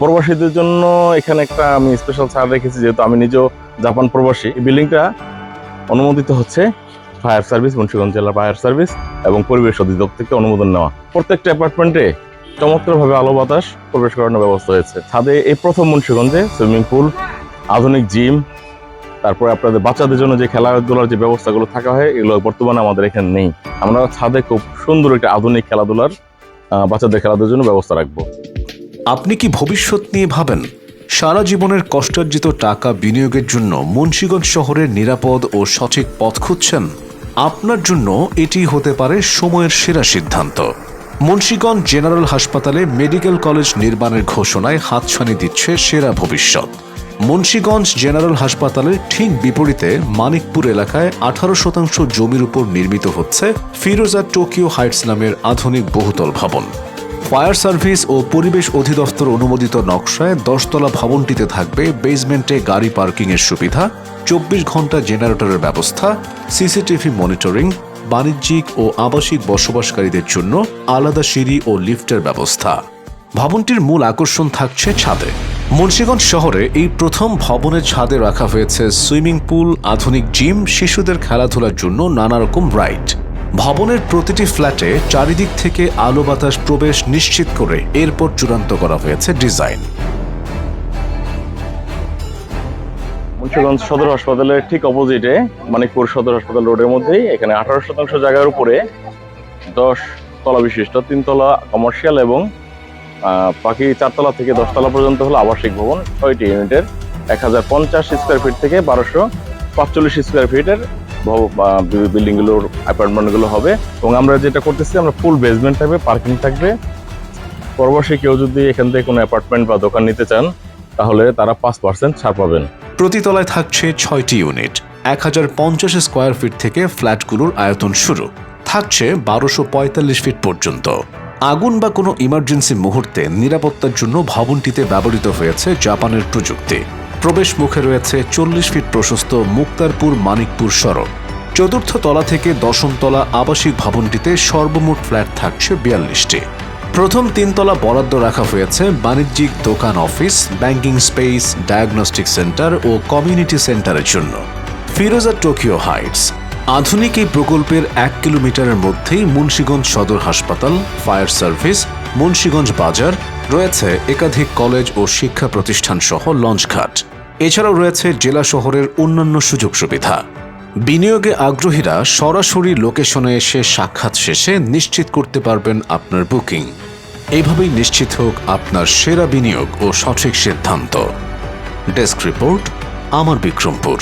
প্রবাসীদের জন্য এখানে একটা আমি স্পেশাল ছাড় রেখেছি যেহেতু আমি নিজেও জাপান প্রবাসী। এই বিল্ডিংটা অনুমোদিত হচ্ছে ফায়ার সার্ভিস মুন্সিগঞ্জ জেলার ফায়ার সার্ভিস এবং পরিবেশ অধিদপ্তর থেকে অনুমোদন নেওয়া। প্রত্যেকটা অ্যাপার্টমেন্টে চমৎকারভাবে আলো বাতাস, প্রবেশ করানোর ব্যবস্থা হয়েছে। ছাদে এই প্রথম মুন্সিগঞ্জে সুইমিং পুল আধুনিক জিম তারপরে আপনাদের বাচ্চাদের জন্য যে খেলাধুলার যে ব্যবস্থাগুলো থাকা হয়, এগুলো বর্তমানে আমাদের এখানে নেই। আমরা ছাদে খুব সুন্দর একটা আধুনিক খেলাধুলার বাচ্চাদের খেলাধুলার জন্য ব্যবস্থা রাখব। আপনি কি ভবিষ্যৎ নিয়ে ভাবেন? সারা জীবনের কষ্টার্জিত টাকা বিনিয়োগের জন্য মুন্সীগঞ্জ শহরের নিরাপদ ও সঠিক পথ খুঁজছেন? আপনার জন্য এটি হতে পারে সময়ের সেরা সিদ্ধান্ত। মুন্সীগঞ্জ জেনারেল হাসপাতালে মেডিকেল কলেজ নির্মাণের ঘোষণায় হাতছানি দিচ্ছে সেরা ভবিষ্যৎ। মুন্সীগঞ্জ জেনারেল হাসপাতালের ঠিক বিপরীতে মানিকপুর এলাকায় আঠারো শতাংশ জমির উপর নির্মিত হচ্ছে ফিরোজা টোকিও হাইটস নামের আধুনিক বহুতল ভবন। ফায়ার সার্ভিস ও পরিবেশ অধিদপ্তর অনুমোদিত নকশায় দশতলা ভবনটিতে থাকবে বেসমেন্টে গাড়ি পার্কিংয়ের সুবিধা, চব্বিশ ঘণ্টা জেনারেটরের ব্যবস্থা, সিসিটিভি মনিটরিং, বাণিজ্যিক ও আবাসিক বসবাসকারীদের জন্য আলাদা সিঁড়ি ও লিফটের ব্যবস্থা। ভবনটির মূল আকর্ষণ থাকছে ছাদে। মুন্সিগঞ্জ শহরে এই প্রথম ভবনের ছাদে রাখা হয়েছে সুইমিং পুল, আধুনিক জিম, শিশুদের খেলাধুলার জন্য নানা রকম রাইড। ভবনের প্রতিটি ফ্ল্যাটে চারিদিক থেকে আলো বাতাস প্রবেশ নিশ্চিত করে এরপর চূড়ান্ত করা হয়েছে ডিজাইন। মুন্সিগঞ্জ সদর হাসপাতালের ঠিক অপোজিটে মানিকপুর সদর হাসপাতাল রোডের মধ্যেই এখানে আঠারো শতাংশ জায়গার উপরে দশ তলা বিশিষ্ট তিনতলা কমার্শিয়াল এবং বাকি চারতলা থেকে দশতলা পর্যন্ত হলো আবাসিক ভবন, ছয়টি ইউনিটের এক হাজার পঞ্চাশ স্কোয়ার ফিট থেকে বারোশো পাঁচচল্লিশ স্কোয়ার ফিটের বিল্ডিংগুলোর অ্যাপার্টমেন্টগুলো হবে। এবং আমরা যেটা করতেছি, আমরা ফুল বেসমেন্ট থাকবে পার্কিং থাকবে। পরবর্তী কেউ যদি এখান থেকে কোনো অ্যাপার্টমেন্ট বা দোকান নিতে চান, তাহলে তারা পাঁচ পার্সেন্ট ছাড় পাবেন। প্রতিতলায় থাকছে ছয়টি ইউনিট এক হাজার পঞ্চাশ স্কোয়ার ফিট থেকে ফ্ল্যাটগুলোর আয়তন শুরু। থাকছে বারোশো পঁয়তাল্লিশ ফিট পর্যন্ত। আগুন বা কোনো ইমার্জেন্সি মুহূর্তে নিরাপত্তার জন্য ভবনটিতে ব্যবহৃত হয়েছে জাপানের প্রযুক্তি। প্রবেশ মুখে রয়েছে চল্লিশ ফিট প্রশস্ত মুক্তারপুর মানিকপুর সড়ক। চতুর্থ তলা থেকে দশম তলা আবাসিক ভবনটিতে সর্বমোট ফ্ল্যাট থাকছে বিয়াল্লিশটি। প্রথম তিনতলা বরাদ্দ রাখা হয়েছে বাণিজ্যিক দোকান office, banking space, diagnostic centre ও কমিউনিটি সেন্টারের জন্য। ফিরোজা টোকিও হাইটস, আধুনিক এই প্রকল্পের এক কিলোমিটারের মধ্যেই মুন্সিগঞ্জ সদর হাসপাতাল, ফায়ার সার্ভিস, মুন্সিগঞ্জ বাজার রয়েছে একাধিক কলেজ ও শিক্ষা প্রতিষ্ঠান সহ লঞ্চঘাট। এছাড়াও রয়েছে জেলা শহরের অন্যান্য সুযোগ সুবিধা। বিনিয়োগে আগ্রহীরা সরাসরি লোকেশনে এসে সাক্ষাৎ শেষে নিশ্চিত করতে পারবেন আপনার বুকিং। এইভাবেই নিশ্চিত হোক আপনার সেরা বিনিয়োগ ও সঠিক সিদ্ধান্ত। ডেস্ক রিপোর্ট, আমার বিক্রমপুর।